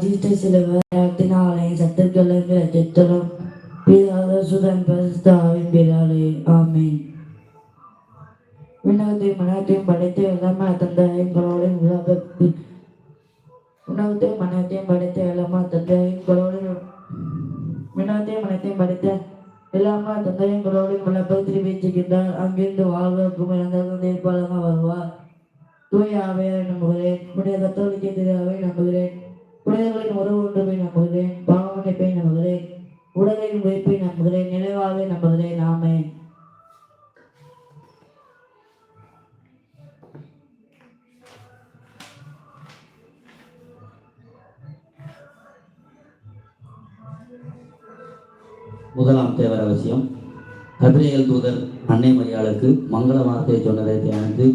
அஜித்த சிலுவத்தினாலே சத்துக்களை சித்தரும் பிதாத சுதன் பரிசுத்தாவின் பிதாலே ஆமேன். விண்ணகத்தையும் மனத்தையும் படைத்து எல்லாமே தந்த எங்களோட உலகத்து உணவத்தையும் மனத்தையும் படைத்த எல்லாமா தந்த எங்களோட விண்ணகத்தையும் மனத்தையும் படைத்த எல்லாமே தந்த எங்களோட உலகத்தில் வீச்சுகின்றார் அங்கிருந்து வாழ்வதற்கும் இறந்த தந்தை பலமாக வருவார். தூய ஆவையாரை நம்புகிறேன். உடைய கத்தோலிக்க திருவை நம்புகிறேன். புனிதர்களின் உறவு ஒன்றுமை நம்புகிறேன் பாவமன்னிப்பை நம்புகிறேன் உடலின் உழைப்பை நம்புகிறேன் நினைவாக நம்புகிறேன் ஆமே முதலாம் தேவர் அவசியம் கபிரியல் தூதர் அன்னை மரியாளுக்கு மங்கள வார்த்தையை சொன்னதை தியானித்து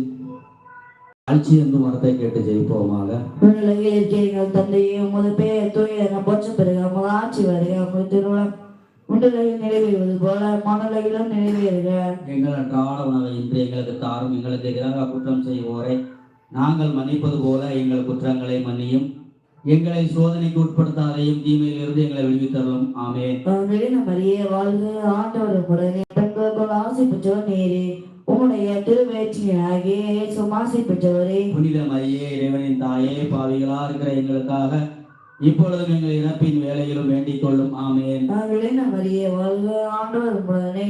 ஆட்சி என்று மரத்தை கேட்டு ஜெயிப்போமாக. உலகில் இருக்கிற எங்கள் தந்தையே உமது பெயர் தூய போற்ற பிறகு உமது ஆட்சி வருக உமது திருவிழம் உண்டுலகில் நிறைவேறுவது போல மனுலகிலும் நிறைவேறுக எங்கள் அன்றாட உணவை இன்று எங்களுக்கு தாரும் எங்களுக்கு எதிராக குற்றம் செய்வோரை. நாங்கள் மன்னிப்பது போல எங்கள் குற்றங்களை மன்னியும். எங்களை சோதனைக்கு உட்படுத்தாதையும் தீமையிலிருந்து எங்களை விடுவித்தரும் வெளின மரியே வாழ்க ஆண்டவர் ஆசை பெற்றவர் நேரே. உம்முடைய திருவேற்றினாகிய சுமாசை பெற்றவரே. புனித மரியே இறைவனின் தாயே பாவிகளா இருக்கிற எங்களுக்காக இப்பொழுதும் எங்கள் இறப்பின் வேலையிலும் வேண்டிக் கொள்ளும். ஆமென். மரியே வாழ்க ஆண்டவர் உடனே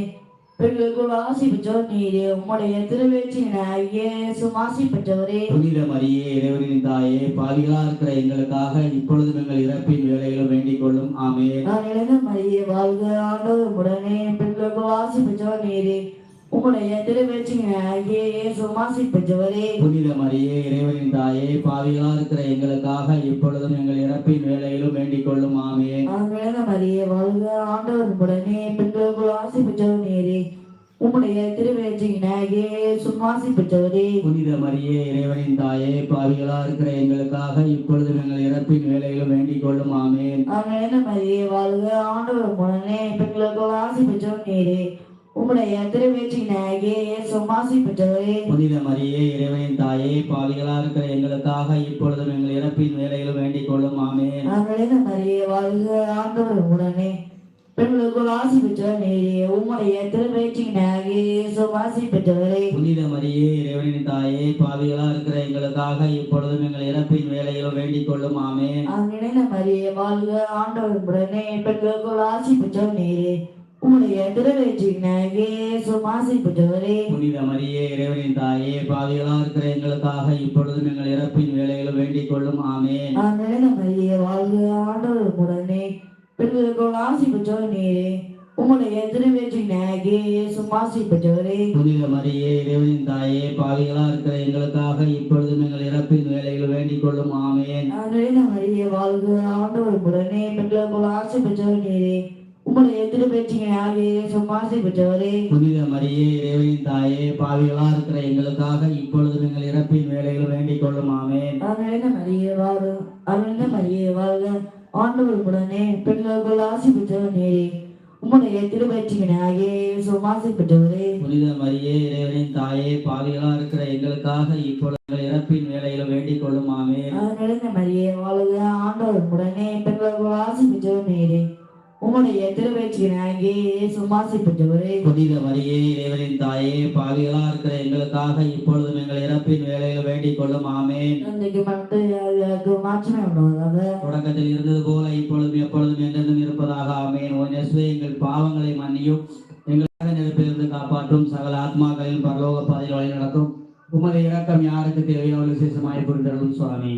பெண்களுக்குள் ஆசை பெற்றவர் நீரே உம்முடைய திருவேற்றினாகிய சுமாசி பெற்றவரே. புனித மரியே இறைவனின் தாயே பாவிகளா இருக்கிற எங்களுக்காக இப்பொழுதும் எங்கள் இறப்பின் வேலையிலும் வேண்டிக் கொள்ளும். வெளின மரியே வாழ்க ஆண்டவர் உடனே பெண்களுக்குள் ஆசை பெற்றவர் நீரே. உம்முடைய திருவேற்றினாகிய சுமாசி பெற்றவரே புனித மரியே இறைவனின் தாயே பாவிகளா இருக்கிற எங்களுக்காக இப்பொழுதும் எங்கள் இறப்பின் வேலையிலும் வேண்டிக் கொள்ளும் ஆமென். ஆங்கில மரியே வாழ்க ஆண்டவர் உடனே பெண்களுக்குள் ஆசை பெற்றவர் நீரே உம்முடைய திருவேற்றினாகிய சுமாசி பெற்றவரே புனித மரியே இறைவனின் தாயே பாவிகளா இருக்கிற எங்களுக்காக இப்பொழுதும் எங்கள் இறப்பின் வேலையிலும் வேண்டிக் கொள்ளும் ஆங்கில மரியே வாழ்க ஆண்டவர் உடனே பெண்களுக்குள் ஆசை பெற்றவர் நீரே உம்முடைய திருவேற்றினாகிய சுமாசி பெற்றவரே புனித மரியே இறைவனின் தாயே பாவிகளா இருக்கிற எங்களுக்காக இப்பொழுதும் எங்கள் இறப்பின் வேலையிலும் வேண்டிக் கொள்ளும். ஆமென். ஆங்கில மரியே வாழ்க ஆண்டவர் உடனே பெண்களுக்குள் ஆசை பெற்றவர் நீரே உம்முடைய திருவேற்றினாகிய சுமாசி பெற்றவரே புனித மரியே இறைவனின் தாயே பாவிகளா இருக்கிற எங்களுக்காக இப்பொழுதும் எங்கள் இறப்பின் வேலையிலும் வேண்டிக் கொள்ளும். ஆமென். அங்கிணைந்த மரியே வாழ்க ஆண்டவர் உடனே பெண்களுக்குள் ஆசி பெற்றவர் நீரே உம்முடைய திருவேற்றினாகிய சுமாசி பெற்றவரே புனித மரியே இறைவனின் தாயே பாவிகளா இருக்கிற எங்களுக்காக இப்பொழுதும் எங்கள் இறப்பின் வேலையிலும் வேண்டிக் கொள்ளும். ஆமென். அங்கிணைந்த மரியே வாழ்க ஆண்டவர் உடனே பெண்களுக்குள் ஆசி பெற்றவர் நீரே உம்முடைய திருவேற்றினாகிய சுமாசி பெற்றவரே புனித மரியே இறைவனின் தாயே பாவிகளா இருக்கிற எங்களுக்காக இப்பொழுதும் எங்கள் இறப்பின் வேலையிலும் வேண்டிக் கொள்ளும். ஆமென். அங்கிணைந்த மரியே வாழ்க ஆண்டவர் உடனே பெண்களுக்குள் ஆசி பெற்றவர் நீரே உம்முடைய திருவேற்றினாகிய சுமாசி பெற்றவரே. புனித மரியே இறைவனின் தாயே பாவிகளா இருக்கிற எங்களுக்காக இப்பொழுதும் எங்கள் இறப்பின் வேலையிலும் வேண்டிக் கொள்ளும் ஆமென். அருளின மரியே வாழ்க அருளின மரியே வாழ்க. ஆண்டவர் உடனே பெண்களுக்குள் ஆசி பெற்றவர் நேரே. உம்முடைய திருவயிற்றினாகிய சுமாசி பெற்றவரே. புனித மரியே இறைவனின் தாயே பாவிகளா இருக்கிற எங்களுக்காக இப்பொழுது இறப்பின் வேலையிலும் வேண்டிக் கொள்ளும் ஆமென். அருளின மரியே வாழ்க ஆண்டவர் உடனே பெண்களுக்குள் ஆசி பெற்றவர் நேரே. உம்முடைய திருவயிற்றினாகிய சுமாசி பெற்றவரே புனித மரியே இறைவனின் தாயே பாவிகளா இருக்கிற எங்களுக்காக இப்பொழுதும் எங்கள் இறப்பின் வேலையிலும் வேண்டிக் கொள்ளும். ஆமென். தொடக்கத்தில் இருந்தது போல இப்பொழுதும் எப்பொழுதும் என்றென்றும் இருப்பதாக. ஆமேன். இயேசுவே எங்கள் பாவங்களை மன்னியும். எங்களுக்காக நெருப்பிலிருந்து காப்பாற்றும் சகல ஆத்மாக்களின் பரலோக பாதையில் வழி நடத்தும். உமது இரக்கம் யாருக்கு தேவையோ விசேஷமாய் புரிந்தருளும் சுவாமி.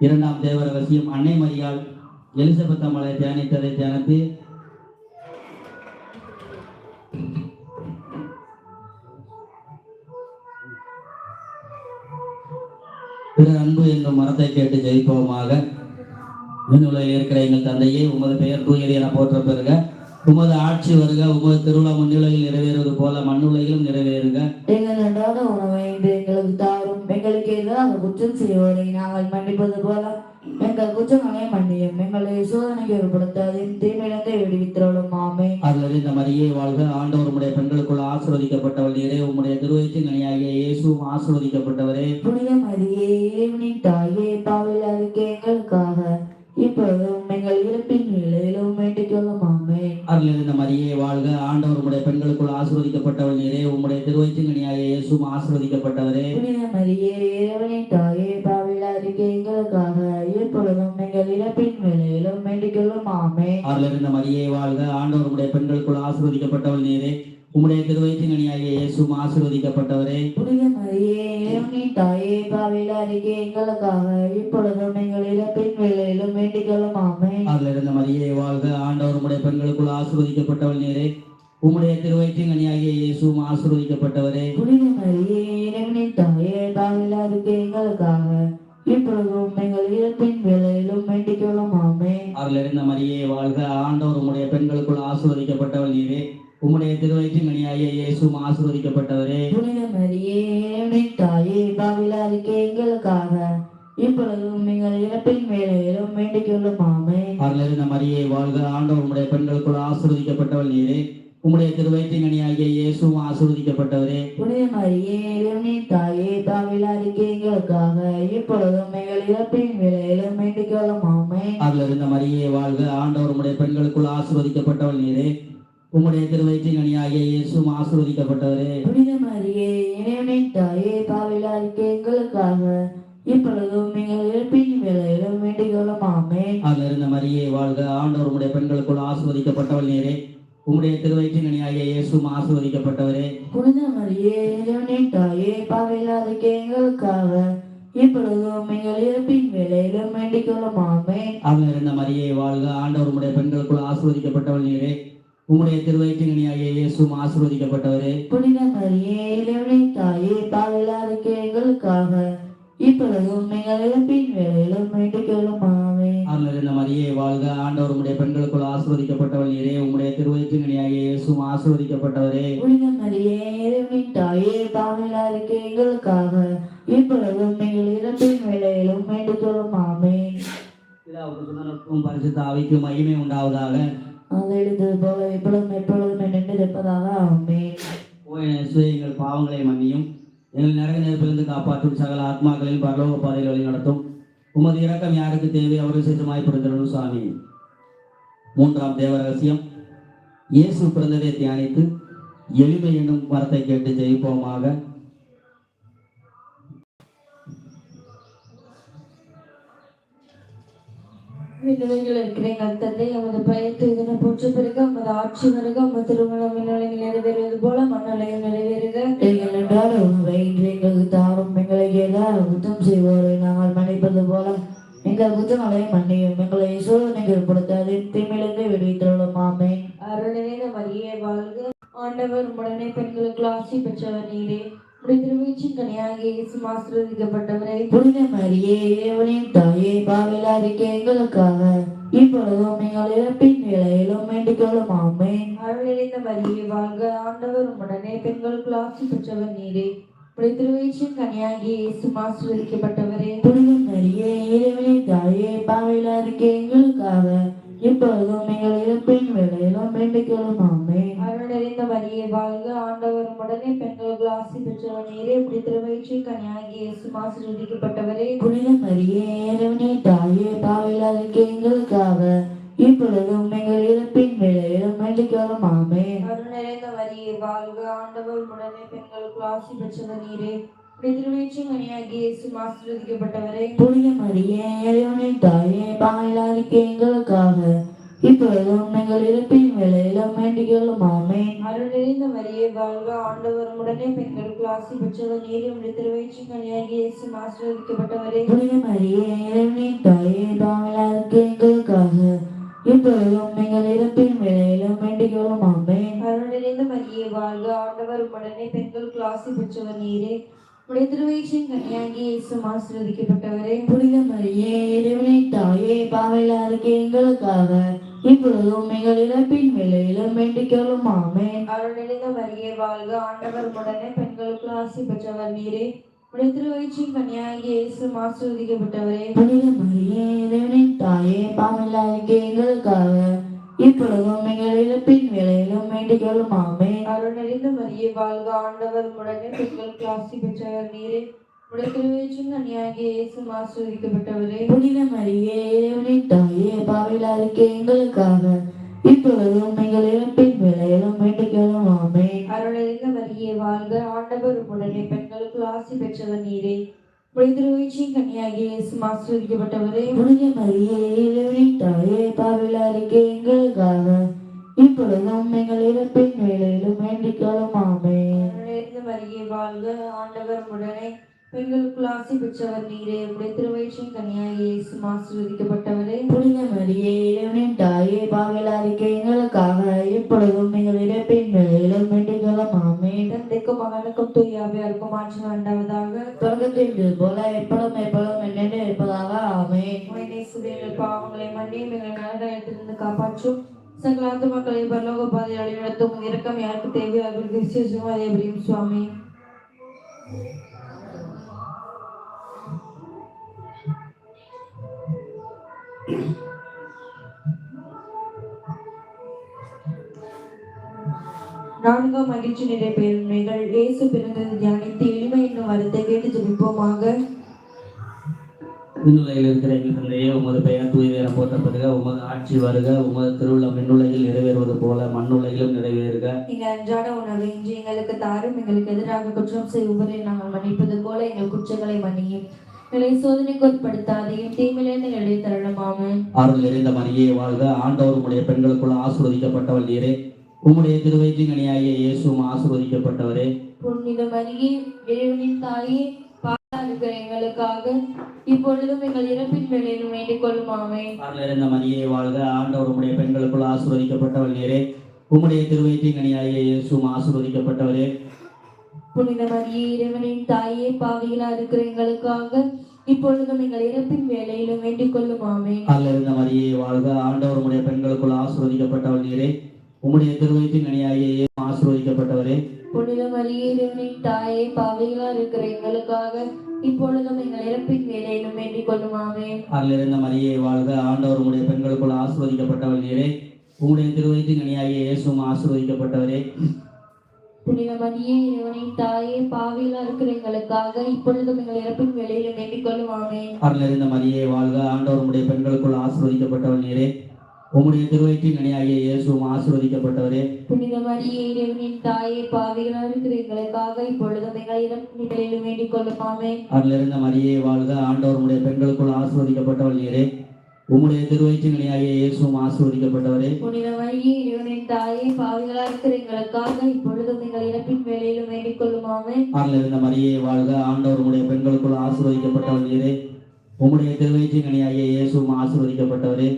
இரண்டாம் தேவர வசியம் அன்னை மரியாள். எலிசபெத் அம்மளை தியானித்ததை தியானித்து திரு அன்பு என்னும் மரத்தை கேட்டு ஜெயிப்போமாக. விண்ணுலகில் இருக்கிற எங்கள் தந்தையே உமது பெயர் தூயது என போற்ற பெறுக. உமது ஆட்சி வருக உமது திருவிழா முன்னிலையில் நிறைவேறுவது போல மண்ணுலகிலும் நிறைவேறுக எங்கள் அன்றாட உணவை எங்களுக்கு தாரும். எங்களுக்கு எதிராக குற்றம் செய்வோரை நாங்கள் மன்னிப்பது போல எங்கள் குற்றங்களை மன்னியும். எங்களை சோதனைக்கு உட்படுத்தாதையும் தீமையிலிருந்து விடுவித்திரளும். ஆமே அருள் இந்த மரியே வாழ்க. ஆண்டவர் உம்முடைய பெண்களுக்குள் ஆசீர்வதிக்கப்பட்டவள். நீரே உம்முடைய திருவயிற்றின் கனியாகிய இயேசுவும் ஆசீர்வதிக்கப்பட்டவரே. புனித மரியே இறைவனின் தாயே பாவில் அதுக்கு எங்களுக்காக. இப்பொழுதும் எங்கள் இறப்பின் நிலையிலும் வேண்டிக்கொள்ளும். ஆமே அருள் இந்த மரியே வாழ்க. ஆண்டவர் உம்முடைய பெண்களுக்குள் ஆசீர்வதிக்கப்பட்டவள். நீரே உம்முடைய திருவயிற்றின் கனியாகிய இயேசுவும் ஆசீர்வதிக்கப்பட்டவரே. புனித மரியே இறைவனின் வேண்டிக்கொள்ளும் ஆமே அருள் இந்த மரியே வாழ்க. ஆண்டவர் உம்முடைய பெண்களுக்குள் ஆசீர்வதிக்கப்பட்டவள் நீரே. உம்முடைய திருவயிற்றின் கனியாகிய இயேசுவும் ஆசீர்வதிக்கப்பட்டவரே. புனித மரியே இறைவனின் தாயே பாவில் அறிக்கை எங்களுக்காக இப்பொழுதும் எங்கள் இறப்பின் வேலையிலும் வேண்டிக்கொள்ளும் ஆமே இருந்த மரியே வாழ்க. ஆண்டவர் உம்முடைய பெண்களுக்குள் ஆசீர்வதிக்கப்பட்டவள் நீரே. உம்முடைய திருவயிற்றின் கனியாகிய இயேசுவும் ஆசீர்வதிக்கப்பட்டவரே. புனித மரியே இறைவனின் தாயே பாவில் அறிக்கை எங்களுக்காக இப்பொழுதும் எங்கள் வேலையிலும் வேண்டிக்கொள்ளும் ஆமே அதில் இருந்த வாழ்க. ஆண்டவர் உம்முடைய பெண்களுக்குள் ஆசீர்வதிக்கப்பட்டவள் நீரே. உம்முடைய திருவயிற்றின் கனியாகிய இயேசுவும் ஆசீர்வதிக்கப்பட்டவரே. புனித மரியே தாயே பாவில் அறிக்கை எங்களுக்காக. இப்பொழுதும் எங்கள் இறப்பின் வேலையிலும் வேண்டிக்கொள்ளும் ஆமே அதில் இருந்த மரியே வாழ்க. ஆண்டவர் உம்முடைய பெண்களுக்குள் ஆசீர்வதிக்கப்பட்டவள் நீரே. உம்முடைய திருவயிற்றின் கனியாகிய இயேசுவும் ஆசீர்வதிக்கப்பட்டவரே. புனித மரியே இறைவனின் தாயே பாவில் அறிக்கை எங்களுக்காக இப்பொழுதும் எங்கள் இறப்பின் வேலையிலும் வேண்டிக்கொள்ளும் ஆமே அதில் இருந்த மரியே வாழ்க. ஆண்டவர் உம்முடைய பெண்களுக்குள் ஆசீர்வதிக்கப்பட்டவள் நீரே. உம்முடைய திருவயிற்றின் கனியாகிய இயேசுவும் ஆசீர்வதிக்கப்பட்டவரே. புனித மரியே இறைவனின் தாயே அறிக்கை எங்களுக்காக இப்பொழுதும் எங்கள் இறப்பின் வேலையிலும் வேண்டிக்கொள்ளும் ஆமே அதில் இருந்த மரியே வாழ்க. ஆண்டவர் உம்முடைய பெண்களுக்குள் ஆசீர்வதிக்கப்பட்டவள் நீரே. உம்முடைய திருவயிற்றின் கனியாகிய இயேசுவும் ஆசீர்வதிக்கப்பட்டவரே. புனித மரியே இறைவனின் தாயே அறிக்கை எங்களுக்காக இப்பொழுதும் எங்கள் இறப்பின் வேலையிலும் வேண்டிக்கொள்ளும் ஆமே அதில் இருந்த மரியே வாழ்க. ஆண்டவர் உம்முடைய பெண்களுக்குள் ஆசீர்வதிக்கப்பட்டவள் நீரே. உம்முடைய திருவயிற்றின் கனியாகிய இயேசுவும் ஆசீர்வதிக்கப்பட்டவரே. புனித மரியே இறைவனின் தாயே அறிக்கை எங்களுக்காக இப்பொழுதும் எங்கள் இறப்பின் வேலையிலும் வேண்டிக்கொள்ளும் ஆமே அதில் இருந்த மரியே வாழ்க. ஆண்டவர் உம்முடைய பெண்களுக்குள் ஆசீர்வதிக்கப்பட்டவள் நீரே. உம்முடைய திருவயிற்றின் கனியாகிய இயேசுவும் ஆசீர்வதிக்கப்பட்டவரே. தாயே பாவில் அறிக்கை எங்களுக்காக. இப்பொழுதும் எங்கள் இறப்பின் வேலையிலும் வேண்டிக்கொள்ளும் ஆமே பிதாவுக்கு சுதனுக்கும் பரிசுத்த ஆவிக்கும் மகிமை உண்டாவதாக. அது எழுந்தது போல எப்பொழுதும் எப்பொழுதும் நின்றிருப்பதாக ஆமே எங்கள் பாவங்களை மன்னியும். எங்கள் நரக நெருப்பிலிருந்து காப்பாற்றும் சகல ஆத்மாக்களின் பரலோக வழி நடத்தும் உமது இரக்கம் யாருக்கு தேவை? அவர்கள் சித்தமாய் பிறந்தரும் சாமி. மூன்றாம் தேவ ரகசியம் இயேசு பிறந்ததை தியானித்து எளிமை என்னும் வார்த்தை கேட்டு ஜெயிப்போமாக. விண்ணுலகில் இருக்கிற எங்கள் தந்தை நமது பெயர் தூதன போற்று பிறகு நமது ஆட்சி வருக உமது திருமணம் விண்ணுலகில் நிறைவேறுவது போல மண்ணுலகில் நிறைவேறுக. எங்கள் என்றால் உணவை இன்று எங்களுக்கு தாரும் எங்களுக்கு ஏதாவது குற்றம் செய்வோரை நாங்கள் மன்னிப்பது போல. எங்கள் குற்றங்களை மன்னியும் எங்களை சோதனைக்கு உட்படுத்தாது தீமையிலிருந்து விடுவித்துள்ளோம் ஆமே அருள் நிறைந்த மரியே வாழ்க. ஆண்டவர் உடனே பெண்களுக்கு ஆசி பெற்றவர் நீரே. இயேசு ஆசீர்வதிக்கப்பட்டவரே புனித மரியே இறைவனின் தாயே பாவில் அறிக்கை எங்களுக்காக. இப்பொழுதும் எங்கள் இறப்பின் வேலையிலும் வேண்டிக்கொள்ளும் ஆமே அருள் நிறைந்த மரியே வாழ்க ஆண்டவர் உடனே பெண்களுக்கு ஆசி பெற்றவர் நீரே. உடைய திருவீச்சின் கனியாகிய இயேசு ஆசீர்வதிக்கப்பட்டவரே புனித மரியே இறைவனின் தாயே பாவில் அறிக்கை எங்களுக்காக. இப்பொழுதும் எங்கள் இறப்பின் வேலையிலும் வேண்டிக்கொள்ளும் ஆமே அருள் நிறைந்த மரியே வாழ்க. ஆண்டவர் உடனே பெண்களுக்கு ஆசி பெற்றவர் நீரே இப்படி திருவயிற்றின் கனியாகிய இயேசு ஆசீர்வதிக்கப்பட்டவரே. புனித மரியே இறைவனின் தாயே பாவில் அறிக்கை எங்களுக்காக இப்பொழுதும் எங்கள் இறப்பின் வேலையிலும் வேண்டிக்கொள்ளும் ஆமே அருள் நிறைந்த மரியே வாழ்க. ஆண்டவர் உடனே பெண்களுக்கு ஆசி பெற்றவர் நீரே எங்களுக்காக இப்பொழுதும் எங்கள் இறப்பின் வேலையிலும் வேண்டிக்கொள்ளும் ஆமே அருள் நிறைந்த மரியே வாழ்க ஆண்டவர் உடனே பெண்களுக்கு ஆசி பெற்றவர் நீரே இப்படி திருவயிற்றின் கனியாகிய இயேசு ஆசீர்வதிக்கப்பட்டவரே. புனித மரியே இறைவனின் தாயே பாவில் அறிக்கை எங்களுக்காக இப்பொழுதும் எங்கள் இறப்பின் வேலையிலும் வேண்டிக்கொள்ளும் ஆமே அருள் நிறைந்த மரியே வாழ்க ஆண்டவர். உடனே பெண்களுக்கு ஆசி பெற்றவர் நீரே. உடைய திருவயிற்றின் கனியாகிய இயேசு ஆசீர்வதிக்கப்பட்டவரே புனித மரியே இறைவனின் தாயே பாவில் அறிக்கை எங்களுக்காக இப்பொழுதும் எங்கள் இறப்பின் வேலையிலும் வேண்டிக்கொள்ளும். ஆமே அருள் நிறைந்த மரியே வாழ்க ஆண்டவர் உடனே பெண்களுக்கு ஆசி பெற்றவர் நீரே. உடைய திருவயிற்றின் கன்னியாகிய இயேசு ஆசீர்வதிக்கப்பட்டவரே புனித மரியே இறைவனின் தாயே பாவமில்லாத எங்களுக்காக இப்பொழுதும் எங்கள் இழப்பின் வேலையிலும் வேண்டிகளும் ஆமே மரியே வாழ்க ஆண்டவர். உடனே பெண்களுக்கு ஆசி பெற்றவர் நீரே. புனித மரியே இறைவனின் தாயே பாவமில்லாத எங்களுக்காக. இப்பொழுதும் எங்கள் இழப்பின் வேலையிலும் வேண்டிகளும் ஆமே அருளறிந்த மரியே வாழ்க ஆண்டவர். உடனே பெண்களுக்கு ஆசி பெற்றவர் நீரே. கன்னியாகிய இயேசு ஆசீர்வதிக்கப்பட்டவரே. புனித மரியே இறைவனின் தாயே பாவமில்லாத எங்களுக்காக. இப்பொழுதும் எங்கள் இழப்பின் வேலையிலும் வேண்டிகளும் ஆமே மரியே வாழ்க. ஆண்டவர் உடனே பெண்களுக்குள் ஆசி பெற்றவர் நீரே. உடைய திருவயிற்றின் கன்னியாகிய இயேசு ஆசீர்வதிக்கப்பட்டவரே. புனித மரியே இறைவனின் தாயே பாவமில்லாத எங்களுக்காக இப்பொழுதும் எங்கள் இழப்பின் வேலையிலும் வேண்டிகளும் ஆமே தந்தைக்கும் மகனுக்கும் தூயாவியாருக்கும் ஆட்சி வேண்டாவதாக தொடக்கத்தில் போல எப்பளும் எப்பளும் என்னென்று இருப்பதாக. ஆமே பாவங்களை மன்னியும் எங்கள் நலகாயத்திலிருந்து காப்பாற்றும். சகலாத்து மக்களை பரலோக பாதையை வழிநடத்தும் இரக்கம் யாருக்கு தேவையோ அவர்களுக்கு சுவாமி. நான்காம் மகிழ்ச்சி நிறை பெருமைகள் இயேசு பிறந்தது தியானித்து எளிமை என்னும் வரத்தை கேட்டு ஜெபிப்போமாக விண்ணுலகில் இருக்கிற எங்கள் தந்தையே உமது பெயர் தூய்வேற போற்ற பெறுக உமது ஆட்சி வருக உமது திருவிழா விண்ணுலகில் நிறைவேறுவது போல மண்ணுலகிலும் நிறைவேறுக. எங்கள் அன்றாட உணவு இன்று எங்களுக்கு தாரும் எங்களுக்கு எதிராக குற்றம் செய்வதை நாங்கள் மன்னிப்பது போல எங்கள் குற்றங்களை மன்னியும். எங்களை சோதனைக்கு உட்படுத்தாதையும் தீமையிலிருந்து எங்களை தருணமாம அருள் நிறைந்த மரியே வாழ்க. ஆண்டவர் உடைய பெண்களுக்குள் ஆசிர்வதிக்கப்பட்டவள் நீரே. உம்முடைய திருவயிற்றின் கனியாகிய இயேசுவும் ஆசிர்வதிக்கப்பட்டவரே. புனித மரியே இறைவனின் தாயே இருக்கிற எங்களுக்காக இப்பொழுதும் எங்கள் இறப்பின் வேலையிலும் வேண்டிக் கொள்ளும் ஆமே அருள் நிறைந்த மரியே வாழ்க. ஆண்டவர் உடைய பெண்களுக்குள் ஆசிர்வதிக்கப்பட்டவள் நீரே. உம்முடைய திருவயிற்றின் கனியாகிய இயேசுவும் ஆசிர்வதிக்கப்பட்டவரே. புனித மரியே இறைவனின் தாயே பாவிகளா இருக்கிற எங்களுக்காக இப்பொழுதும் எங்கள் இறப்பின் வேலையிலும் வேண்டிக் கொள்ளும் ஆமே அருள் நிறைந்த மரியே வாழ்க. ஆண்டவர் உடைய பெண்களுக்குள் ஆசிர்வதிக்கப்பட்டவள் நீரே. உம்முடைய திருவயிற்றின் கனியாகிய இயேசுவும் ஆசிர்வதிக்கப்பட்டவரே. புனித மரியே இறைவனின் தாயே பாவிகளா இருக்கிற எங்களுக்காக இப்பொழுதும் எங்கள் இறப்பின் வேலையிலும் வேண்டிக் கொள்ளும் ஆமே அருள் நிறைந்த மரியே வாழ்க ஆண்டவர் உடைய பெண்களுக்குள் ஆசிர்வதிக்கப்பட்டவள் நீரே. உம்முடைய திருவயிற்றின் கனியாகிய இயேசுவும் ஆசிர்வதிக்கப்பட்டவரே. புனித மரியே இறைவனின் தாயே பாவிகளா இருக்கிற எங்களுக்காக இப்பொழுதும் எங்கள் இறப்பின் வேலையிலும் வேண்டிக் கொள்ளும் ஆமே அருள் நிறைந்த மரியே வாழ்க ஆண்டவர் உடைய பெண்களுக்குள் ஆசிர்வதிக்கப்பட்டவள் நீரே. உம்முடைய திருவயிற்றின் கனியாகிய இயேசுவும் ஆசிர்வதிக்கப்பட்டவரே. புனித மரியே இறைவனின் தாயே பாவிகளா இருக்கிற எங்களுக்காக இப்பொழுதும் எங்கள் இறப்பின் வேலையிலும் வேண்டிக் கொள்ளும். ஆமே அருள் நிறைந்த மரியே வாழ்க ஆண்டவர் உடைய பெண்களுக்குள் ஆசிர்வதிக்கப்பட்டவள் நீரே. உம்முடைய திருவயிற்றின் கனியாகிய இயேசுவும் ஆசிர்வதிக்கப்பட்டவரே. புனித மரியே இறைவனின் தாயே பாவிகளா இருக்கிற எங்களுக்காக இப்பொழுதும் எங்கள் இறப்பின் வேலையிலும் வேண்டிக் கொள்ளும். ஆமே அருள் நிறைந்த மரியே வாழ்க ஆண்டவர் உடைய பெண்களுக்குள் ஆசிர்வதிக்கப்பட்டவள் நீரே. உம்முடைய திருவயிற்றின் கனியாகிய இயேசுவும் ஆசிர்வதிக்கப்பட்டவரே.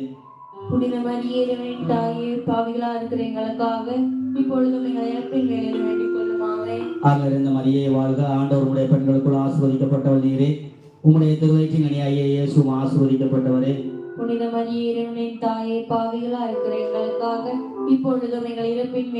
புனித மரியே இறைவனின் தாயே பாவிகளா இருக்கிற எங்களுக்காக இப்பொழுதும் எங்கள் இறப்பின் வேலையிலும் வேண்டிக் கொள்ளும் ஆமே அருள் நிறைந்த மரியே வாழ்க. ஆண்டவர் உடைய பெண்களுக்குள் ஆசிர்வதிக்கப்பட்டவள் நீரே. உம்முடைய திருவயிற்றின் கனியாகிய இயேசுவும் ஆசிர்வதிக்கப்பட்டவரே. புனித மரியே இறைவனின் தாயே பாவிகளா இருக்கிற எங்களுக்காக இப்பொழுதும் எங்கள் இறப்பின்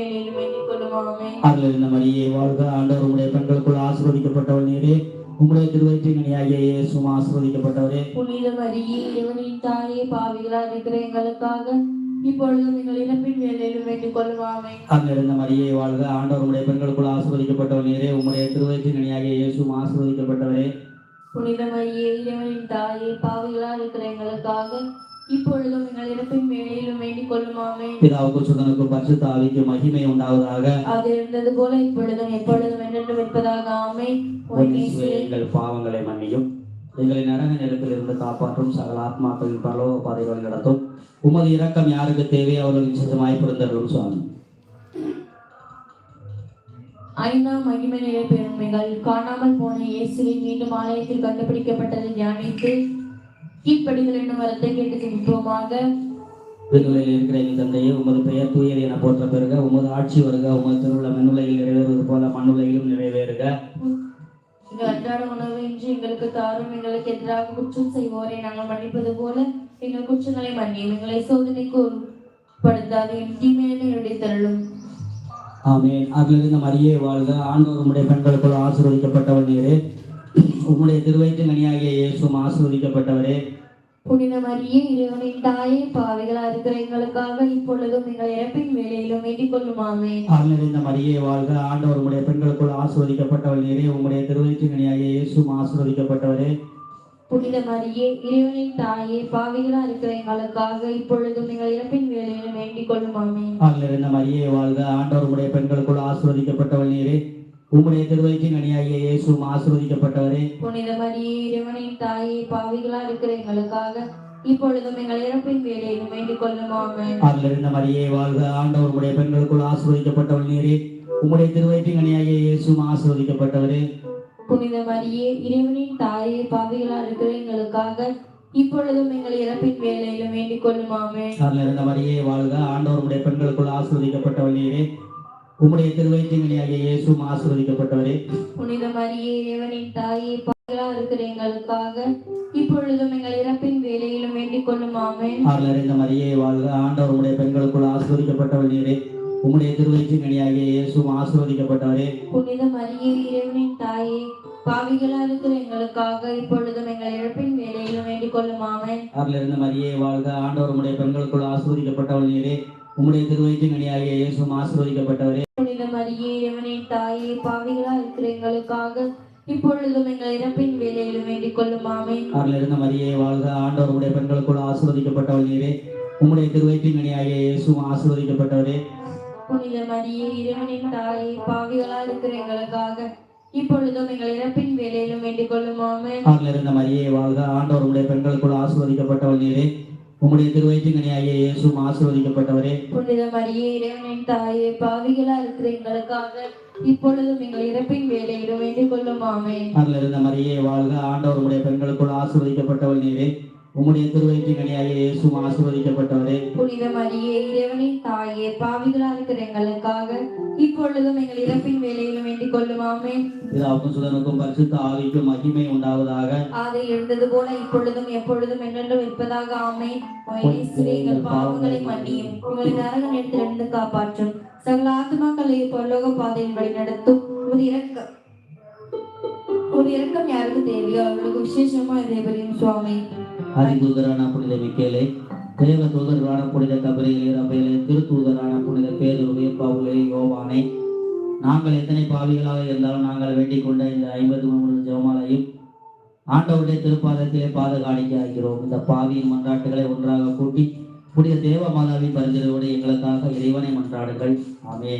கொள்ளும் ஆமே அருள் நிறைந்த மரியே வாழ்க. ஆண்டவர் உடைய பெண்களுக்குள் ஆசிர்வதிக்கப்பட்டவள் நீரே. உம்முடைய திருவயிற்றின் கனியாகிய இயேசுவும் ஆசிர்வதிக்கப்பட்டவரே. புனித மரியே இறைவனின் தாயே பாவிகளா இருக்கிற எங்களுக்காக இப்பொழுதும் எங்கள் இறப்பின் வேலையிலும் வேண்டிக் அருள் நிறைந்த மரியே வாழ்க. ஆண்டவர் உடைய பெண்களுக்குள் நீரே. ஆசிர்வதிக்கப்பட்டவரே. புனித மரியே இறைவனின் தாயே பாவிகளா இருக்கிற எங்களுக்காக இப்பொழுதும் எங்கள் இறப்பின் வேலையிலும் வேண்டிக் கொள்ளும் ஆமே பிதாவுக்கும் சுதனுக்கும் பரிசுத்த ஆவிக்கு மகிமை உண்டாவதாக. அது இருந்தது போல இப்பொழுதும் எப்பொழுதும் என்றென்றும் இருப்பதாக. ஆமே உன்னிசுவே எங்கள் பாவங்களை மன்னியும். எங்களை நரக நெருப்பிலிருந்து காப்பாற்றும் சகல ஆத்மாக்களின் பரலோக பாதைகளை நடத்தும். உமது இரக்கம் யாருக்கு தேவை? விசேஷமாய் பிறந்தருளும் சுவாமி. ஐந்தாம் மகிமை நிலை பெருமைகள் காணாமல் போன இயேசுவை மீண்டும் ஆலயத்தில் கண்டுபிடிக்கப்பட்டதை தியானித்து கீழ்ப்படிதல் என்னும் வரத்தை கேட்டு விண்ணுலையில் இருக்கிற எங்கள் தந்தையே உமது பெயர் தூயது என போற்ற பெறுக. உமது ஆட்சி வருக. உமது திருவிழா விண்ணுலையில் நிறைவேறுவது போல மண்ணுலையிலும் நிறைவேறுக. அன்றாட உணவு இன்று எங்களுக்கு தாரும். எங்களுக்கு எதிராக குற்றம் செய்வோரை. நாங்கள் மன்னிப்பது போல எங்கள் குற்றங்களை மன்னியும். எங்களை சோதனைக்கு உட்படுத்தாது என் தீமையான என்னுடைய தருளும். ஆமென். அதிலிருந்து மரியே வாழ்க. ஆண்டவர் உம்முடைய பெண்களுக்குள் ஆசீர்வதிக்கப்பட்டவள் நீரே. உம்முடைய திருவயிற்று கனியாகிய இயேசுவும் ஆசீர்வதிக்கப்பட்டவரே புனித மரியே இறைவனின் தாயே பாவிகளா இருக்கிற எங்களுக்காக இப்பொழுதும் எங்கள் இறப்பின் வேலையிலும் வேண்டிக் கொள்ளுமாமே ஆழ்நிறைந்த மரியே வாழ்க. ஆண்டவர் உம்முடைய பெண்களுக்குள் ஆசீர்வதிக்கப்பட்டவள் நீரே. உம்முடைய திருவயிற்று கனியாகிய இயேசுவும் ஆசீர்வதிக்கப்பட்டவரே புனித மரியே இறைவனின் தாயே பாவிகளா இருக்கிற எங்களுக்காக இப்பொழுதும் எங்கள் இறப்பின் வேலையிலும் வேண்டிக் கொள்ளுமாமே ஆழ்நிறைந்த மரியே வாழ்க. ஆண்டவர் உம்முடைய பெண்களுக்குள் ஆசீர்வதிக்கப்பட்டவள் நீரே. உம்முடைய திருவயிற்று கனியாகிய இயேசுவும் ஆசீர்வதிக்கப்பட்டவரே. புனித மரியே இறைவனின் தாயே பாவிகளா இருக்கிற எங்களுக்காக இப்பொழுதும் எங்கள் இறப்பின் வேலையிலும் வேண்டிக் கொள்ளுமாமே ஆழ்நிறைந்த மரியே வாழ்க. ஆண்டவர் உம்முடைய பெண்களுக்குள் ஆசீர்வதிக்கப்பட்டவள் நீரே. உம்முடைய திருவயிற்று கனியாகிய இயேசுவும் ஆசீர்வதிக்கப்பட்டவரே. புனித மரியே இறைவனின் தாயே பாவிகளா இருக்கிற எங்களுக்காக இப்பொழுதும் எங்கள் இறப்பின் வேலையிலும் வேண்டிக் கொள்ளுமாமே ஆழ்நிறைந்த மரியே வாழ்க. ஆண்டவர் உம்முடைய பெண்களுக்குள் ஆசீர்வதிக்கப்பட்டவள் நீரே. உம்முடைய திருவயிற்று கனியாகிய இயேசுவும் ஆசீர்வதிக்கப்பட்டவரே. புனித மரியே இறைவனின் தாயே பாவிகளா இருக்கிற எங்களுக்காக இப்பொழுதும் எங்கள் இறப்பின் வேலையிலும் வேண்டிக் கொள்ளுமாமே ஆறுலறிந்த மரியே வாழ்க ஆண்டவர் உம்முடைய பெண்களுக்குள் ஆசீர்வதிக்கப்பட்டவள் நீரே. உம்முடைய திருவயிற்று கனியாகிய இயேசுவும் ஆசீர்வதிக்கப்பட்டவரே. புனித மரியே இறைவனின் தாயே பாவிகளா இருக்கிற எங்களுக்காக இப்பொழுதும் எங்கள் இறப்பின் வேலையிலும் வேண்டிக் கொள்ளுமாமே ஆறுலறிந்த மரியே வாழ்க ஆண்டவர் உம்முடைய பெண்களுக்குள் ஆசீர்வதிக்கப்பட்டவள் நீரே. உம்முடைய திருவயிற்று கனியாகிய இயேசுவும் ஆசீர்வதிக்கப்பட்டவரே. புனித மரியே இறைவனின் தாயே பாவிகளா இருக்கிற எங்களுக்காக இப்பொழுதும் எங்கள் இறப்பின் வேலையிலும் வேண்டிக் கொள்ளுமாமே ஆறுலறிந்த மரியே வாழ்க ஆண்டவர் உம்முடைய பெண்களுக்குள் ஆசீர்வதிக்கப்பட்டவள் நீரே. உம்முடைய திருவயிற்று கனியாகிய இயேசுவும் ஆசீர்வதிக்கப்பட்டவரே. புனித மரியே இறைவனின் தாயே பாவிகளா இருக்கிற எங்களுக்காக இப்பொழுதும் எங்கள் இறப்பின் வேலையிலும் வேண்டிக் கொள்ளுமாமே ஆறுலறிந்த மரியே வாழ்க ஆண்டவர் உம்முடைய பெண்களுக்குள் ஆசீர்வதிக்கப்பட்டவள் நீரே. உம்முடைய திருவயிற்று கனியாகிய இயேசுவும் ஆசீர்வதிக்கப்பட்டவரே. புனித மரியே இறைவனின் தாயே பாவிகளா இருக்கிற எங்களுக்காக இப்பொழுதும் எங்கள் இறப்பின் வேலையிலும் வேண்டிக் கொள்ளுமாமே. அருளிருந்த மரியே வாழ்க ஆண்டவர் உம்முடைய பெண்களுக்குள் ஆசீர்வதிக்கப்பட்டவள் நீரே. உம்முடைய திருவயிற்று கனியாகிய இயேசுவும் ஆசீர்வதிக்கப்பட்டவரே. புனித மரியே இறைவனின் தாயே பாவிகளா இருக்கிற எங்களுக்காக இப்பொழுதும் எங்கள் இறப்பின் வேலையிலும் வேண்டிக் கொள்ளுமாமே பிதாவுக்கும் சுதனுக்கும் பரிசுத்த ஆவிக்கும் மகிமை உண்டாவதாக. அதை எழுந்தது போல இப்பொழுதும் எப்பொழுதும் என்றென்றும் இருப்பதாக ஆமை எங்கள் பாவங்களை மன்னியும். உங்களை நரக நேரத்திலிருந்து காப்பாற்றும். சகல ஆத்மாக்களை பரலோக பாதையின் வழி நடத்தும் ஒரு இறக்கம் ஒரு இறக்கம் யாருக்கு தேவையோ அவர்களுக்கு விசேஷமா தேவரையும் சுவாமி. அதிதூதரான புனித மிக்கேலே தேவ தூதர்களான புனித கபரியிலே ரபேலே திருத்தூதரான புனித பேதுருவே பவுலே யோவானே. நாங்கள் எத்தனை பாவிகளாக இருந்தாலும் நாங்கள் வேண்டிக் கொண்ட இந்த ஐம்பது மூணு ஜெபமாலையும் ஆண்டவருடைய திருப்பாதத்திலே பாதுகாணிக்க ஆகிறோம். இந்த பாவியின் மன்றாட்டுகளை ஒன்றாக கூட்டி புனித தேவ மாதாவின் பரிந்துரையோடு எங்களுக்காக இறைவனை மன்றாடுங்கள். ஆமே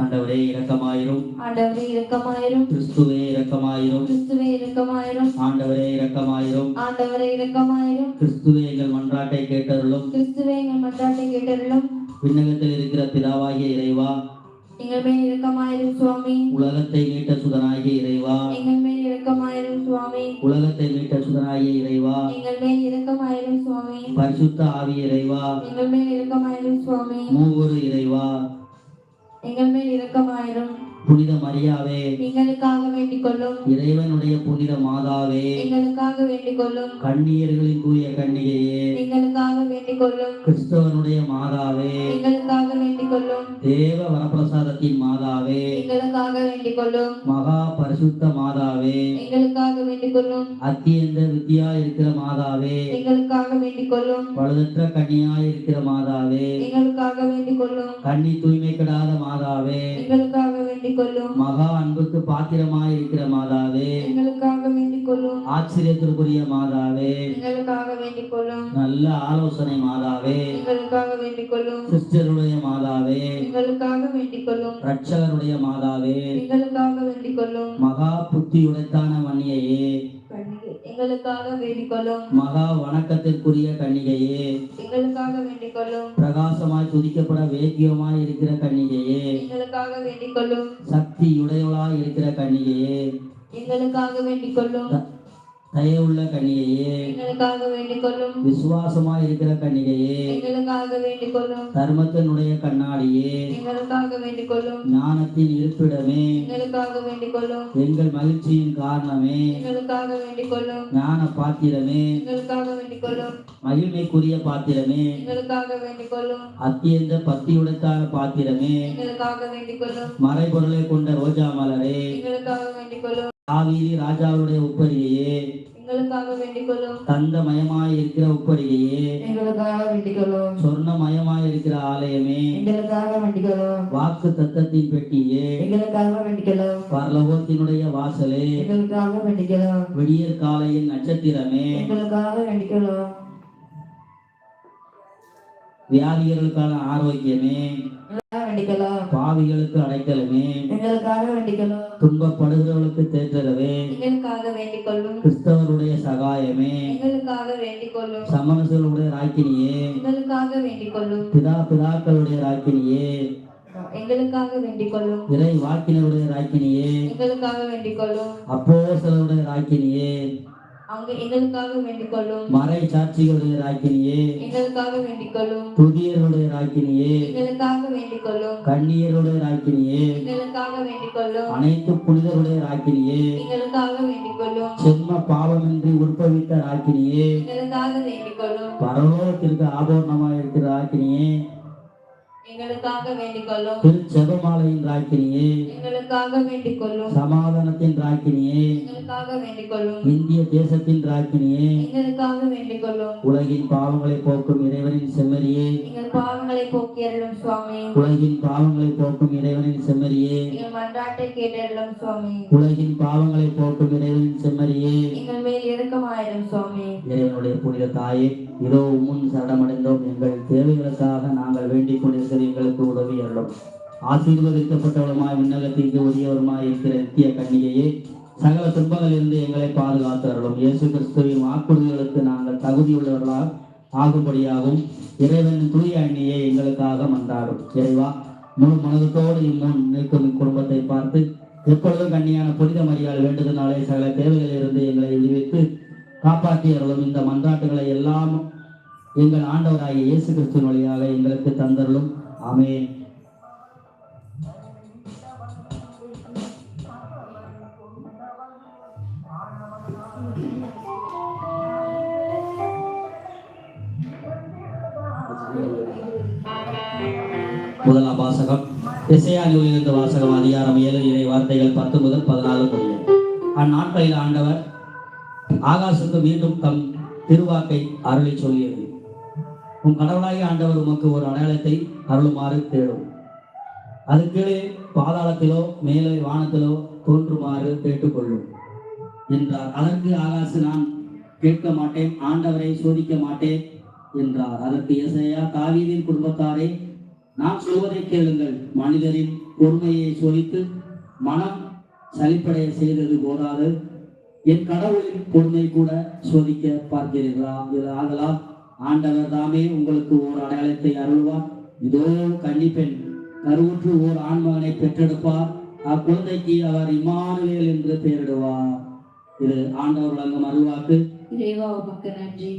ஆண்டவரே இரக்கமாயிரும். ஆண்டவரே இரக்கமாயிரும். கிறிஸ்துவே இரக்கமாயிரும். கிறிஸ்துவே இரக்கமாயிரும். ஆண்டவரே இரக்கமாயிரும். ஆண்டவரே இரக்கமாயிரும். கிறிஸ்துவே எங்கள் மன்றாட்டை கேட்டருளும். கிறிஸ்துவே எங்கள் மன்றாட்டை கேட்டருளும். விண்ணகத்தில் இருக்கிற பிதாவாகிய இறைவா. எங்கள் மேல் இரக்கமாயிரும் சுவாமி. உலகத்தை மீட்ட சுதனாகிய இறைவா. எங்கள் மேல் இரக்கமாயிரும் சுவாமி. உலகத்தை மீட்ட சுதனாகிய இறைவா. எங்கள் மேல் இரக்கமாயிரும் சுவாமி. பரிசுத்த ஆவிய இறைவா. எங்கள் மேல் இரக்கமாயிரும் சுவாமி. மூவொரு இறைவா. எங்கள் மேல் இரக்கமாயிரும். புனித மரியாவே. எங்களுக்காக வேண்டிக் கொள்ளும் இறைவனுடைய புனித மாதாவே. எங்களுக்காக வேண்டிக் கொள்ளும் கண்ணியர்களின் தூய கன்னிகையே. எங்களுக்காக வேண்டிக் கொள்ளும் கிறிஸ்தவனுடைய மாதாவே. எங்களுக்காக வேண்டிக் கொள்ளும் தேவ வரப்பிரசாதத்தின் மாதாவே. எங்களுக்காக வேண்டிக் கொள்ளும் மகா பரிசுத்த மாதாவே. எங்களுக்காக வேண்டிக் கொள்ளும் அத்தியந்த வித்தியா இருக்கிற மாதாவே. எங்களுக்காக வேண்டிக் கொள்ளும் பழுதற்ற கன்னியாய் இருக்கிற மாதாவே. எங்களுக்காக வேண்டிக் கொள்ளும் கன்னி தூய்மை கெடாத மாதாவே. எங்களுக்காக வேண்டிக் கொள்ளும் மகா அன்புக்கு பாத்திரமாய் இருக்கிற மாதாவே எங்களுக்காக வேண்டிக் கொள்ளும் ஆச்சரியத்திற்குரிய மாதாவே எங்களுக்காக வேண்டிக் கொள்ளும் நல்ல ஆலோசனை மாதாவே எங்களுக்காக வேண்டிக் கொள்ளும் சிஸ்டருடைய மாதாவே எங்களுக்காக வேண்டிக் கொள்ளும் ரட்சகருடைய மாதாவே எங்களுக்காக வேண்டிக் கொள்ளும் மகா புத்தியுடைத்தான மன்னியையே கன்னிகை. எங்களுக்காக வேண்டிக் கொள்ளும் மகா வணக்கத்திற்குரிய கன்னிகையே எங்களுக்காக வேண்டிக் கொள்ளும் பிரகாசமாய் துதிக்கப்பட வேக்கியமாய் இருக்கிற கன்னிகையே எங்களுக்காக வேண்டிக் கொள்ளும் சக்தி உடையவளாய் இருக்கிற கன்னிகையே எங்களுக்காக வேண்டிக் கொள்ளும் தயவுள்ள கன்னிகையே எங்களுக்காக வேண்டிக் கொள்ளும் விசுவாசமாய் இருக்கிற கன்னிகையே எங்களுக்காக வேண்டிக் கொள்ளும் தர்மத்தினுடைய கண்ணாடியே எங்களுக்காக வேண்டிக் கொள்ளும் ஞானத்தின் இருப்பிடமே எங்களுக்காக வேண்டிக் கொள்ளும் எங்கள் மகிழ்ச்சியின் காரணமே எங்களுக்காக வேண்டிக் கொள்ளும் ஞான பாத்திரமே எங்களுக்காக வேண்டிக் கொள்ளும் மகிழ்மைக்குரிய பாத்திரமே எங்களுக்காக வேண்டிக் கொள்ளும் அத்தியந்த பக்தியுடைத்தான பாத்திரமே எங்களுக்காக வேண்டிக் கொள்ளும் மறைபொருளை கொண்ட ரோஜா மலரே எங்களுக்காக வேண்டிக் கொள்ளும் காவிரி ராஜாவுடைய உப்பரிகையே எங்களுக்காக வேண்டிக் கொள்ளும் இருக்கிற உப்பரிகையே எங்களுக்காக வேண்டிக் கொள்ளும் சொர்ணமயமாய் இருக்கிற ஆலயமே எங்களுக்காக வேண்டிக் கொள்ளும் வாக்கு தத்தத்தின் பெட்டியே எங்களுக்காக வேண்டிக் கொள்ளும் பரலோகத்தினுடைய வாசலே எங்களுக்காக வேண்டிக் கொள்ளும் விடியற் காலையின் நட்சத்திரமே. எங்களுக்காக வேண்டிக் கொள்ளும் வியாதிகளுக்கான ஆரோக்கியமே. எங்களுக்காக வேண்டிக் கொள்ளும் பாவிகளுக்கு அடைக்கலமே. எங்களுக்காக வேண்டிக் கொள்ளும் துன்பப்படுகிறவர்களுக்கு தேற்றரவே எங்களுக்காக வேண்டிக் கொள்ளும் கிறிஸ்தவருடைய சகாயமே. எங்களுக்காக வேண்டிக் கொள்ளும் ராக்கினியே. எங்களுக்காக வேண்டிக் கொள்ளும் பிதா பிதாக்களுடைய ராக்கினியே. எங்களுக்காக வேண்டிக் கொள்ளும் இறை வாக்கினருடைய ராக்கினியே. எங்களுக்காக வேண்டிக் கொள்ளும் அப்போஸ்தலருடைய ராக்கினியே. அங்க எங்களுக்காக வேண்டிக் கொள்ளும் மறை சாட்சிகளுடைய ராக்கினியே. எங்களுக்காக வேண்டிக் கொள்ளும் துதியருடைய ராக்கினியே. எங்களுக்காக வேண்டிக் கொள்ளும் கண்ணியருடைய ராக்கினியே. எங்களுக்காக வேண்டிக் கொள்ளும் அனைத்து புனிதருடைய ராக்கினியே. எங்களுக்காக வேண்டிக் கொள்ளும் சென்ம பாவமின்றி உற்பவித்த ராக்கினியே. எங்களுக்காக வேண்டிக் கொள்ளும் பரலோகத்திற்கு ஆபரணமாய் இருக்கிற ராக்கினியே. எங்களுக்காக வேண்டிக் கொள்ளும் திருச்செபமாலையின் ராக்கினியே. எங்களுக்காக வேண்டிக் கொள்ளும் சமாதானத்தின் ராக்கினியே. எங்களுக்காக வேண்டிக் கொள்ளும் இந்திய தேசத்தின் ராக்கினியே. எங்களுக்காக வேண்டிக் கொள்ளும் உலகின் பாவங்களை போக்கும் இறைவனின் செம்மறியே. எங்கள் பாவங்களை போக்கியருளும் சுவாமி. உலகின் பாவங்களை போக்கும் இறைவனின் செம்மறியே. எங்கள் மன்றாட்டை கேட்டருளும் சுவாமி. உலகின் பாவங்களை போக்கும் இறைவனின் செம்மறியே. எங்கள் மேல் இரக்கமாயிரும் சுவாமி. இறைவனுடைய புனித தாயே இதோ முன் சரணமடைந்தோம். எங்கள் தேவைகளுக்காக நாங்கள் வேண்டிக் கொண்டிருக்கிற எங்களுக்கு உதவி அருளும் ஆசீர்வதிக்கப்பட்டவளுமாய் விண்ணகத்திற்கு உரியவருமாய் இருக்கிற நித்திய கன்னிகையே சகல துன்பங்களிலிருந்து எங்களை பாதுகாத்து அருளும் இயேசு கிறிஸ்துவின் வாக்குறுதிகளுக்கு நாங்கள் தகுதியுள்ளவர்களால் ஆகும்படியாகவும் இறைவனின் தூய அண்ணியை எங்களுக்காக மன்றாடும். இறைவா முழு மனதோடு இம்முன் நிற்கும் இக்குடும்பத்தை பார்த்து எப்பொழுதும் கண்ணியான புனித மரியாள் வேண்டுதனாலே சகல தேவைகளிலிருந்து எங்களை விடுவித்து காப்பாற்றி அருளும் இந்த மன்றாட்டுகளை எல்லாம் எங்கள் ஆண்டவராகிய இயேசு கிறிஸ்துவின் வழியாக எங்களுக்கு தந்தருளும். ஆமென். முதலாம் வாசகம். இசையா நூலிலிருந்து வாசகம் அதிகாரம் ஏழு இறை வார்த்தைகள் பத்து முதல் பதினாலு முடியும் அந்நாட்களில் ஆண்டவர் ஆகாசுக்கு மீண்டும் தம் திருவாக்கை அருளை சொல்லியது. உன் கடவுளாகி ஆண்டவர் உமக்கு ஒரு அடையாளத்தை அருளுமாறு தேடும். அது கீழே பாதாளத்திலோ மேலே வானத்திலோ தோன்றுமாறு கேட்டுக்கொள்ளும். என்றார். அதற்கு ஆகாசு நான் கேட்க மாட்டேன் ஆண்டவரை சோதிக்க மாட்டேன் என்றார். அதற்கு இசையா தாவீதின் குடும்பத்தாரே நான் சொல்வதை கேளுங்கள். மனிதரின் பொறுமையை சோதித்து மனம் சலிப்படைய செய்தது போதாது. என் கடவுளின் பொறுமை கூட சோதிக்க பார்க்கிறீர்களா? இது ஆகலாம் ஆண்டவர் தாமே உங்களுக்கு ஓர் அடையாளத்தை அருள்வார். இதோ கன்னிப்பெண் கருவுற்று ஓர் ஆண்மகனை பெற்றெடுப்பார். அக்குழந்தைக்கு அவர் இமானுவேல் என்று பெயரிடுவார். இது ஆண்டவர் வழங்கும் அருள்வாக்கு. இறைவா உமக்கு நன்றி.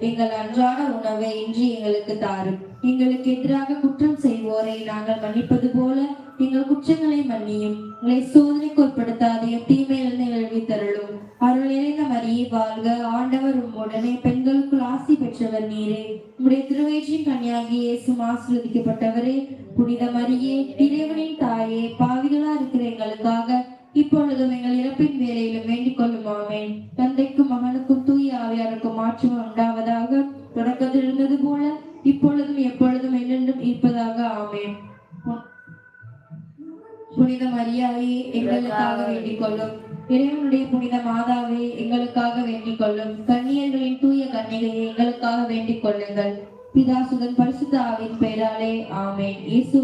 எங்கள் அன்றாட உணவை இன்று எங்களுக்கு தாரும். எங்களுக்கு எதிராக குற்றம் செய்வோரை நாங்கள் மன்னிப்பது போல எங்கள் குற்றங்களை மன்னியும். உங்களை சோதனைக்கு உட்படுத்தாதையும் தீமையிலிருந்து விலகி தருளும். அருள் நிறைந்த மரியே வாழ்க. ஆண்டவர் உம்முடனே பெண்களுக்குள் ஆசி பெற்றவர் நீரே. உம்முடைய திருவயிற்றின் கன்னியாகி இயேசு ஆசீர்வதிக்கப்பட்டவரே. புனித மரியே இறைவனின் தாயே பாவிகளா இருக்கிற எங்களுக்காக இப்பொழுதும் எங்கள் இறப்பின் வேலையிலும் வேண்டிக் கொள்ளும் ஆமென். தந்தைக்கும் மகனுக்கும் தூய ஆவியாருக்கும் மாற்றம் உண்டாவதாக தொடக்கத்தில் இருந்தது போல இப்பொழுதும் எப்பொழுதும் என்றென்றும் இருப்பதாக ஆமேன். புனித மரியாவே எங்களுக்காக வேண்டிக் கொள்ளும். இறைவனுடைய புனித மாதாவே எங்களுக்காக வேண்டிக் கொள்ளும். கன்னியர்களின் தூய கன்னிகையை எங்களுக்காக வேண்டிக் கொள்ளுங்கள். பிதாசுதன் பரிசுத்த ஆவின் பெயராலே ஆமேன். இயேசு